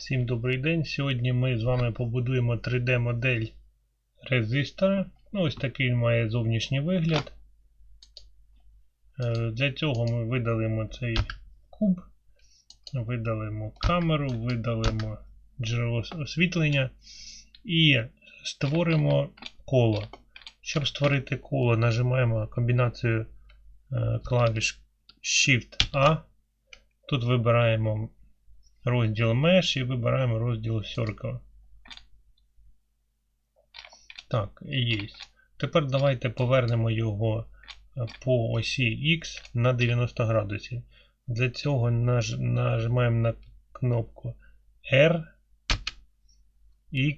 Всім добрий день. Сьогодні ми з вами побудуємо 3D-модель резистора. Ну, ось такий він має зовнішній вигляд. Е, Для цього ми видалимо цей куб, видалимо камеру, видалимо джерело освітлення і створимо коло. Щоб створити коло, нажимаємо комбінацію е, клавіш Shift-A. Тут вибираємо розділ Mesh і вибираємо розділ Circle. Так, є. Тепер давайте повернемо його е, по осі X на 90 градусів. Для цього наж, нажимаємо на кнопку R X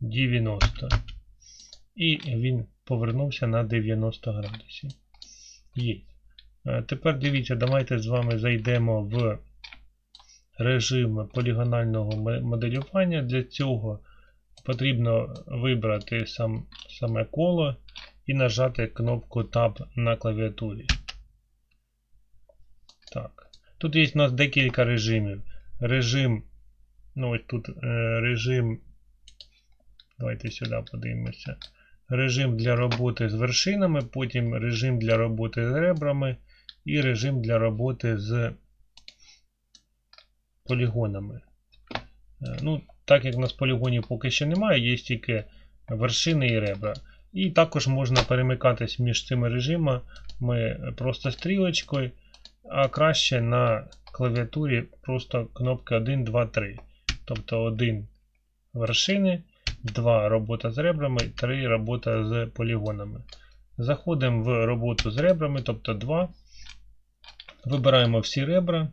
90. І він повернувся на 90 градусів. Є. Е, Тепер дивіться, давайте з вами зайдемо в режим полігонального моделювання. Для цього потрібно вибрати сам, саме коло і нажати кнопку Tab на клавіатурі. Так. Тут є у нас декілька режимів. Режим, ну ось тут е, режим, давайте сюди подивимося. Режим для роботи з вершинами, потім режим для роботи з ребрами і режим для роботи з полігонами. Е, Ну, Так як у нас полігонів поки що немає, є тільки вершини і ребра. І також можна перемикатись між цими режимами просто стрілочкою, а краще на клавіатурі просто кнопки 1, 2, 3. Тобто 1 вершини, 2 робота з ребрами, 3 робота з полігонами. Заходимо в роботу з ребрами, тобто 2. Вибираємо всі ребра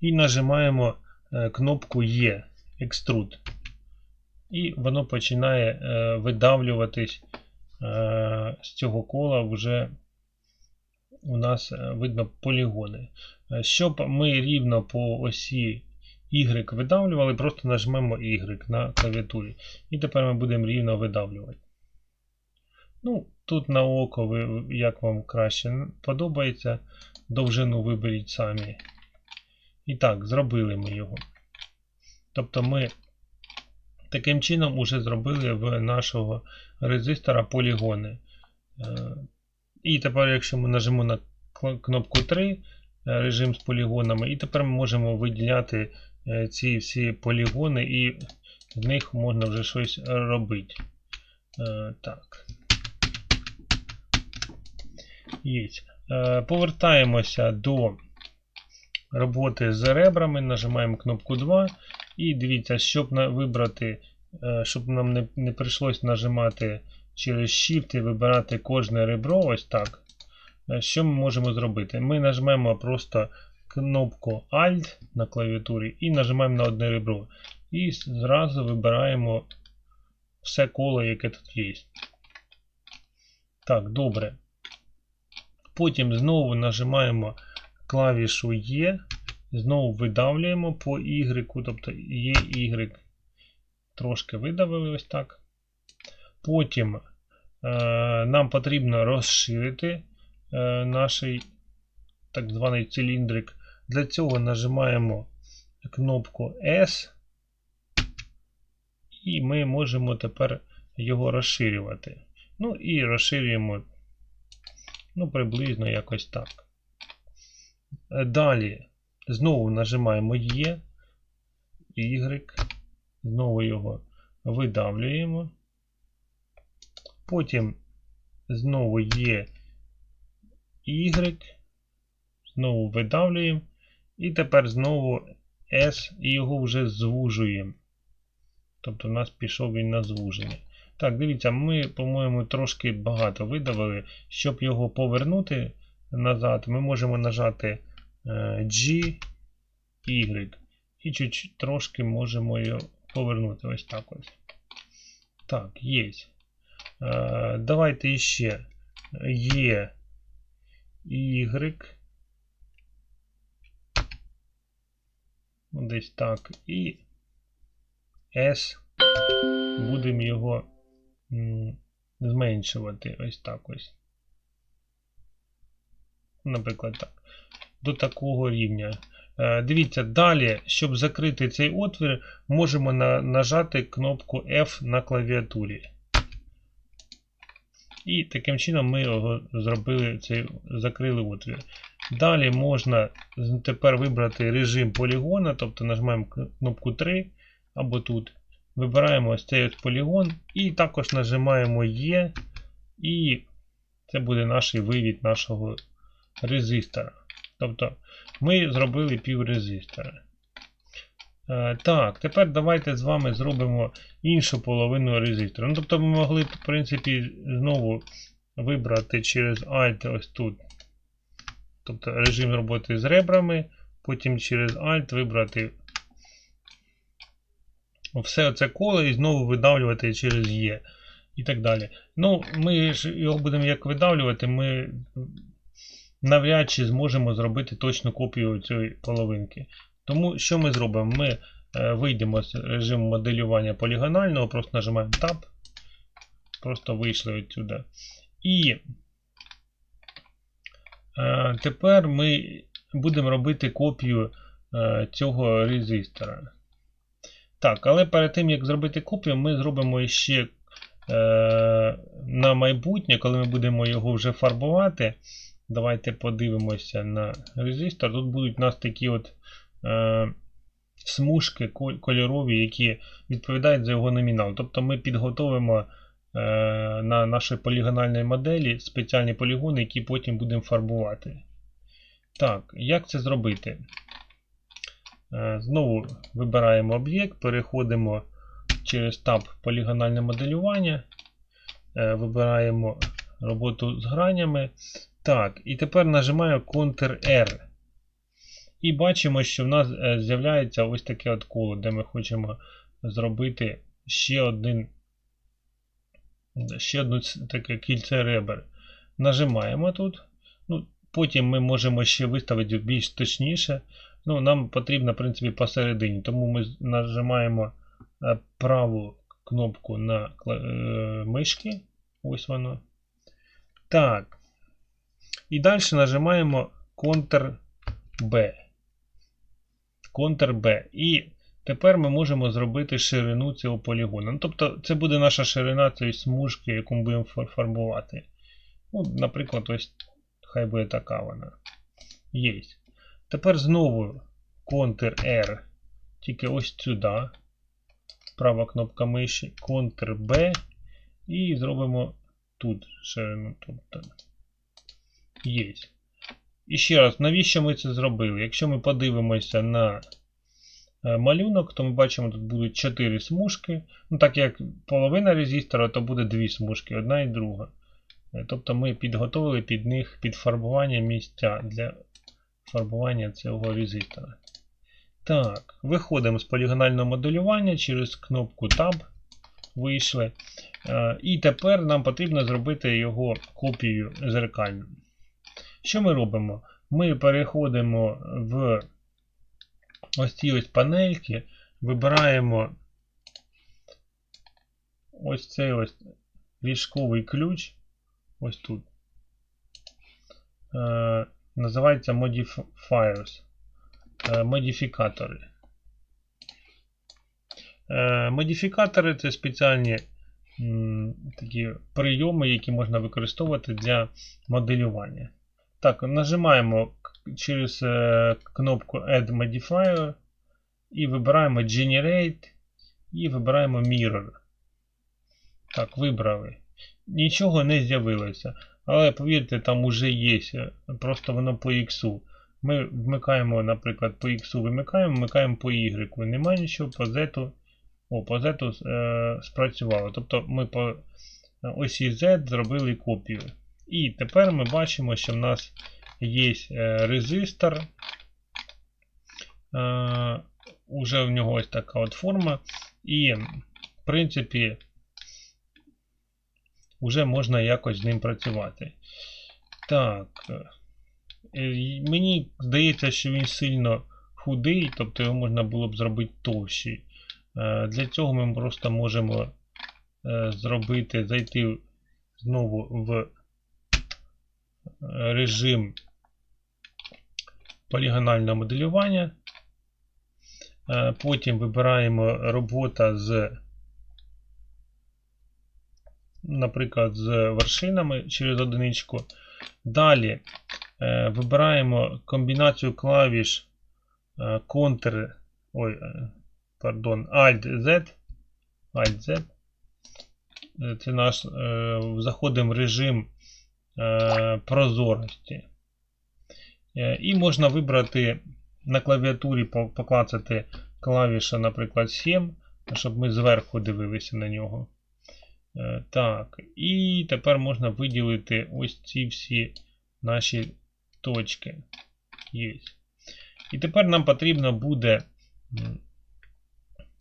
і нажимаємо е, кнопку Е Extrude. І воно починає е, видавлюватись е, з цього кола вже у нас видно полігони. Щоб ми рівно по осі Y видавлювали, просто нажмемо Y на клавіатурі. І тепер ми будемо рівно видавлювати. Ну, Тут на око, ви, як вам краще подобається, довжину виберіть самі. І так, зробили ми його. Тобто ми таким чином вже зробили в нашого резистора полігони. Е, І тепер, якщо ми нажмемо на кнопку 3, е, режим з полігонами, і тепер ми можемо виділяти е, ці всі полігони, і з них можна вже щось робити. Так. Є. Повертаємося до роботи з ребрами, нажимаємо кнопку 2. І дивіться, щоб вибрати, е, щоб нам не, не прийшлось нажимати через Shift і вибирати кожне ребро, ось так. Е, Що ми можемо зробити? Ми нажмемо просто кнопку Alt на клавіатурі і нажимаємо на одне ребро. І зразу вибираємо все коло, яке тут є. Так, добре. Потім знову нажимаємо клавішу Е, знову видавлюємо по Y, тобто є Y. Трошки видавили ось так. Потім е, нам потрібно розширити е, наш так званий циліндрик. Для цього нажимаємо кнопку S, і ми можемо тепер його розширювати. Ну і розширюємо ну, приблизно якось так. Е, Далі знову нажимаємо Е, Y, знову його видавлюємо. Потім знову Е, Y, знову видавлюємо. І тепер знову S і його вже звужуємо. Тобто у нас пішов він на звуження. Так, дивіться, ми, по-моєму, трошки багато видавили. Щоб його повернути назад, ми можемо нажати е, G, Y. І чуть трошки можемо його повернути. Ось так ось. Так, є. Е, давайте іще Е, Y. Десь так. І S. Будемо його зменшувати ось так ось. Наприклад, так. До такого рівня. Е, Дивіться, далі, щоб закрити цей отвір, можемо на, нажати кнопку F на клавіатурі. І таким чином ми його зробили, цей, закрили отвір. Далі можна тепер вибрати режим полігона, тобто нажимаємо кнопку 3 або тут. Вибираємо ось цей полігон і також нажимаємо Е, і це буде наш вивід нашого резистора. Тобто ми зробили пів резистора. Е, Так, тепер давайте з вами зробимо іншу половину резистора. Ну, тобто ми могли, в принципі, знову вибрати через Alt ось тут. Тобто режим роботи з ребрами, потім через Alt вибрати все це коло і знову видавлювати через Е і так далі. Ну, ми ж його будемо як видавлювати, ми навряд чи зможемо зробити точну копію цієї половинки. Тому що ми зробимо? Ми е, вийдемо з режиму моделювання полігонального, просто нажимаємо Tab, просто вийшли відсюди. І е, тепер ми будемо робити копію е, цього резистора. Так, але перед тим як зробити копію, ми зробимо ще на майбутнє, коли ми будемо його вже фарбувати. Давайте подивимося на резистор. Тут будуть у нас такі от е, смужки кольорові, які відповідають за його номінал. Тобто ми підготовимо е, на нашій полігональній моделі спеціальні полігони, які потім будемо фарбувати. Так, як це зробити? Е, Знову вибираємо об'єкт, переходимо через таб полігональне моделювання, е, вибираємо роботу з гранями. Так, і тепер нажимаю Ctrl-R. І бачимо, що в нас е, з'являється ось таке от коло, де ми хочемо зробити ще один ще одне таке кільце ребер. Нажимаємо тут. Ну, Потім ми можемо ще виставити більш точніше. Ну, Нам потрібно, в принципі, посередині. Тому ми нажимаємо е, праву кнопку на е, мишки. Ось воно. Так. І далі нажимаємо Ctrl-B. Ctrl-B. І тепер ми можемо зробити ширину цього полігону. Ну, тобто, це буде наша ширина цієї смужки, яку ми будемо фар- фарбувати. Ну, наприклад, ось хай буде така вона. Є. Тепер знову Ctrl-R, тільки ось сюди. Права кнопка миші, Ctrl-B. І зробимо тут ширину. Тобто, Є. І ще раз, навіщо ми це зробили? Якщо ми подивимося на е, малюнок, то ми бачимо, тут будуть 4 смужки. Ну, так як половина резистора, то буде 2 смужки, одна і друга. Е, Тобто ми підготовили під них під фарбування місця для фарбування цього резистора. Так, виходимо з полігонального моделювання через кнопку Tab. Вийшли. Е, І тепер нам потрібно зробити його копію зеркальну. Що ми робимо? Ми переходимо в ось ці ось панельки, вибираємо ось цей ось ліжковий ключ. Ось тут. Е, називається Modifiers. Е, модифікатори. Е, модифікатори це спеціальні такі прийоми, які можна використовувати для моделювання. Так, нажимаємо через е, кнопку Add Modifier і вибираємо Generate і вибираємо Mirror. Так, вибрали. Нічого не з'явилося. Але повірте, там уже є. е, Просто воно по X. Ми вмикаємо, наприклад, по X вимикаємо, вмикаємо по Y. Немає нічого, по Z. О, по Z е, спрацювало. Тобто ми по осі Z зробили копію. І тепер ми бачимо, що в нас є е, резистор. Е, уже в нього ось така от форма. І, в принципі, вже можна якось з ним працювати. Так. е, Мені здається, що він сильно худий, тобто його можна було б зробити товщий. Для цього ми просто можемо зробити, зайти знову в режим полігональне моделювання. Е, Потім вибираємо робота з, наприклад, з вершинами через одиничку. Далі е, вибираємо комбінацію клавіш Ctrl, ой, е, пардон, Alt-Z. Alt-Z. Це наш, заходимо в режим прозорості. Е, І можна вибрати на клавіатурі поклацати клавіша, наприклад, 7, щоб ми зверху дивилися на нього. Е, Так, і тепер можна виділити ось ці всі наші точки. Є. І тепер нам потрібно буде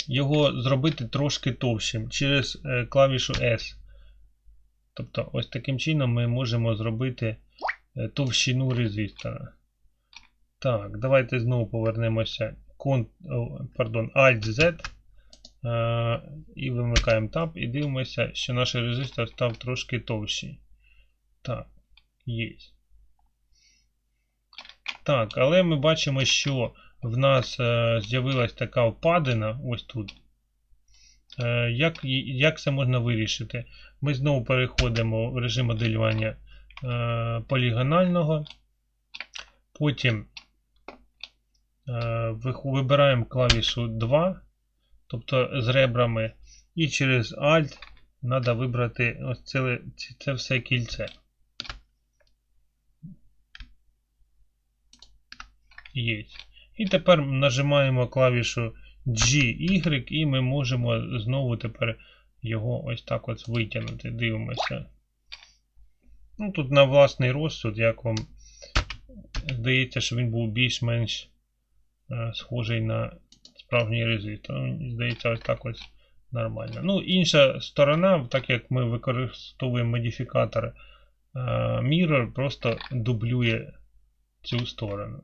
його зробити трошки товщим через е, клавішу S. Тобто, ось таким чином ми можемо зробити е, товщину резистора. Так, давайте знову повернемося. Пардон, Alt-Z. Е, і вимикаємо Tab і дивимося, що наш резистор став трошки товщий. Так, є. Так, але ми бачимо, що в нас е, з'явилась така впадина ось тут. Е, як, як це можна вирішити? Ми знову переходимо в режим моделювання е, полігонального. Потім е, вибираємо клавішу 2, тобто з ребрами, і через Alt треба вибрати ось це, це все кільце. Є. І тепер нажимаємо клавішу G, і ми можемо знову тепер його ось так ось витягнути. Дивимося. Ну, тут на власний розсуд, як вам здається, що він був більш-менш е, схожий на справжній резистор. Ну, Здається, ось так ось нормально. Ну, інша сторона, так як ми використовуємо модифікатор е, Mirror, просто дублює цю сторону.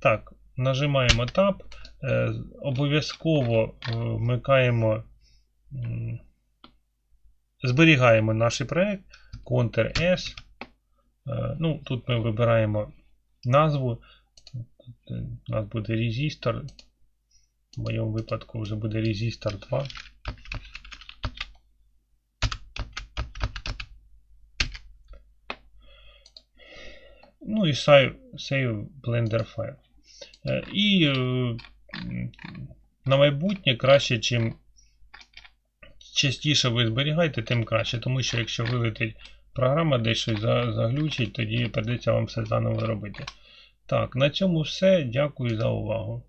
Так, нажимаємо Tab. Е, Обов'язково е, вмикаємо, зберігаємо наш проект, Ctrl-S. Е, Ну, тут ми вибираємо назву. У нас буде резистор. В моєму випадку вже буде резистор 2. Ну і save, save Blender. Е, І на майбутнє краще, чим частіше ви зберігаєте, тим краще. Тому що якщо вилетить програма, десь щось заглючить, тоді придеться вам все заново робити. Так, на цьому все. Дякую за увагу.